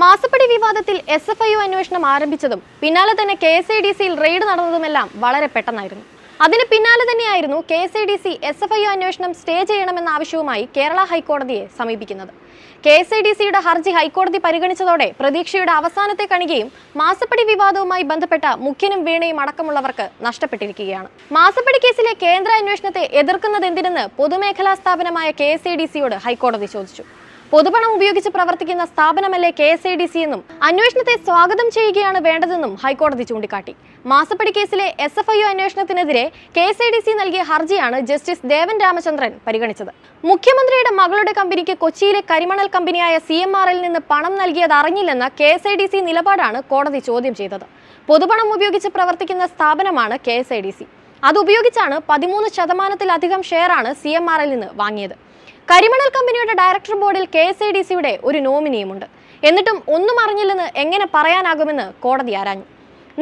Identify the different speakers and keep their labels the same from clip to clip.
Speaker 1: മാസപ്പടി വിവാദത്തിൽ S F I അന്വേഷണം ആരംഭിച്ചതും പിന്നാലെ തന്നെ കെ എസ് ഐ ഡി സിയിൽ റെയ്ഡ് നടന്നതുമെല്ലാം വളരെ പെട്ടെന്നായിരുന്നു. അതിന് പിന്നാലെ തന്നെയായിരുന്നു K S I D C S F I അന്വേഷണം സ്റ്റേ ചെയ്യണമെന്ന ആവശ്യവുമായി കേരള ഹൈക്കോടതിയെ സമീപിക്കുന്നത്. കെ എസ് ഐ ഡി സിയുടെ ഹർജി ഹൈക്കോടതി പരിഗണിച്ചതോടെ പ്രതീക്ഷയുടെ അവസാനത്തെ കണികയും മാസപ്പടി വിവാദവുമായി ബന്ധപ്പെട്ട മുഖ്യനും വീണയും അടക്കമുള്ളവർക്ക് നഷ്ടപ്പെട്ടിരിക്കുകയാണ്. മാസപ്പടി കേസിലെ കേന്ദ്ര അന്വേഷണത്തെ എതിർക്കുന്നത് എന്തിനെന്ന് പൊതുമേഖലാ സ്ഥാപനമായ കെ എസ് ഐ ഡി സിയോട് ഹൈക്കോടതി ചോദിച്ചു. പൊതുപണം ഉപയോഗിച്ച് പ്രവർത്തിക്കുന്ന സ്ഥാപനമല്ലേ K S I D C എന്നും അന്വേഷണത്തെ സ്വാഗതം ചെയ്യുകയാണ് വേണ്ടതെന്നും ഹൈക്കോടതി ചൂണ്ടിക്കാട്ടി. മാസപ്പടി കേസിലെ S F I O അന്വേഷണത്തിനെതിരെ K S I D C നൽകിയ ഹർജിയാണ് ജസ്റ്റിസ് ദേവൻ രാമചന്ദ്രൻ പരിഗണിച്ചത്. മുഖ്യമന്ത്രിയുടെ മകളുടെ കമ്പനിക്ക് കൊച്ചിയിലെ കരിമണൽ കമ്പനിയായ സി എം ആറിൽ നിന്ന് പണം നൽകിയത് അറിഞ്ഞില്ലെന്ന K S I D C നിലപാടാണ് കോടതി ചോദ്യം ചെയ്തത്. പൊതുപണം ഉപയോഗിച്ച് പ്രവർത്തിക്കുന്ന സ്ഥാപനമാണ് K S I D C. അതുപയോഗിച്ചാണ് പതിമൂന്ന് ശതമാനത്തിലധികം ഷെയറാണ് സി എം ആറിൽ നിന്ന് വാങ്ങിയത്. കരിമണൽ കമ്പനിയുടെ ഡയറക്ടർ ബോർഡിൽ കെ എസ് ഐ ഡി സിയുടെ ഒരു നോമിനിയുമുണ്ട്. എന്നിട്ടും ഒന്നും അറിഞ്ഞില്ലെന്ന് എങ്ങനെ പറയാനാകുമെന്ന് കോടതി ആരാഞ്ഞു.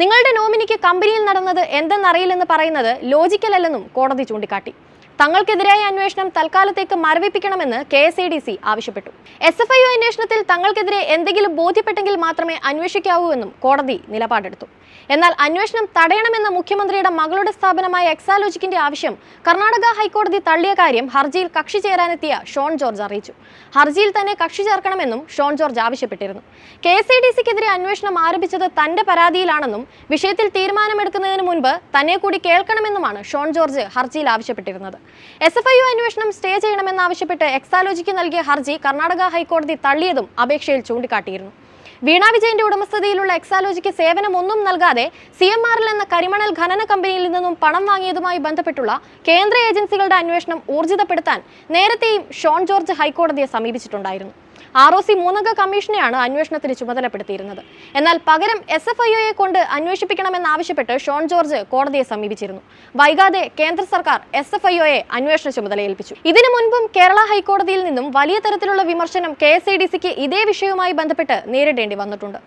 Speaker 1: നിങ്ങളുടെ നോമിനിക്ക് കമ്പനിയിൽ നടന്നത് എന്തെന്നറിയില്ലെന്ന് പറയുന്നത് ലോജിക്കൽ അല്ലെന്നും കോടതി ചൂണ്ടിക്കാട്ടി. തങ്ങൾക്കെതിരായ അന്വേഷണം തൽക്കാലത്തേക്ക് മരവിപ്പിക്കണമെന്ന് K S I D C ആവശ്യപ്പെട്ടു. എസ് എഫ് ഐ അന്വേഷണത്തിൽ തങ്ങൾക്കെതിരെ എന്തെങ്കിലും ബോധ്യപ്പെട്ടെങ്കിൽ മാത്രമേ അന്വേഷിക്കാവൂ എന്നും കോടതി നിലപാടെടുത്തു. എന്നാൽ അന്വേഷണം തടയണമെന്ന മുഖ്യമന്ത്രിയുടെ മകളുടെ സ്ഥാപനമായ എക്സാലോജിക്കിന്റെ ആവശ്യം കർണാടക ഹൈക്കോടതി തള്ളിയ കാര്യം ഹർജിയിൽ കക്ഷി ചേരാനെത്തിയ ഷോൺ ജോർജ് അറിയിച്ചു. ഹർജിയിൽ തന്നെ കക്ഷി ചേർക്കണമെന്നും ഷോൺ ജോർജ് ആവശ്യപ്പെട്ടിരുന്നു. കെ എസ് ഐ ഡി സിക്കെതിരെ അന്വേഷണം ആരംഭിച്ചത് തന്റെ പരാതിയിലാണെന്നും വിഷയത്തിൽ തീരുമാനമെടുക്കുന്നതിന് മുൻപ് തന്നെ കൂടി കേൾക്കണമെന്നുമാണ് ഷോൺ ജോർജ് ഹർജിയിൽ ആവശ്യപ്പെട്ടിരുന്നത്. എസ് എഫ് ഐ യു അന്വേഷണം സ്റ്റേ ചെയ്യണമെന്നാവശ്യപ്പെട്ട് എക്സാലോജിക്ക് നൽകിയ ഹർജി കർണാടക ഹൈക്കോടതി തള്ളിയതും അപേക്ഷയിൽ ചൂണ്ടിക്കാട്ടിയിരുന്നു. വീണ വിജയന്റെ ഉടമസ്ഥതയിലുള്ള എക്സാലോജിക്ക് സേവനമൊന്നും നൽകാതെ സി എം ആറിൽ എന്ന കരിമണൽ ഖനന കമ്പനിയിൽ നിന്നും പണം വാങ്ങിയതുമായി ബന്ധപ്പെട്ടുള്ള കേന്ദ്ര ഏജൻസികളുടെ അന്വേഷണം ഊർജിതപ്പെടുത്താൻ നേരത്തെയും ഷോൺ ജോർജ് ഹൈക്കോടതിയെ സമീപിച്ചിട്ടുണ്ടായിരുന്നു. ആർ ഒ സി മൂന്നംഗ കമ്മീഷനെയാണ് അന്വേഷണത്തിന് ചുമതലപ്പെടുത്തിയിരുന്നത്. എന്നാൽ പകരം എസ് എഫ് ഐ ഒയെ കൊണ്ട് അന്വേഷിപ്പിക്കണമെന്നാവശ്യപ്പെട്ട് ഷോൺ ജോർജ് കോടതിയെ സമീപിച്ചിരുന്നു. വൈകാതെ കേന്ദ്ര സർക്കാർ എസ് എഫ് ഐ ഒയെ അന്വേഷണ ചുമതല ഏൽപ്പിച്ചു ഇതിനു മുൻപും കേരള ഹൈക്കോടതിയിൽ നിന്നും വലിയ തരത്തിലുള്ള വിമർശനം കെ എസ് ഡി സിക്ക് ഇതേ വിഷയവുമായി ബന്ധപ്പെട്ട് നേരിടേണ്ടി വന്നിട്ടുണ്ട്.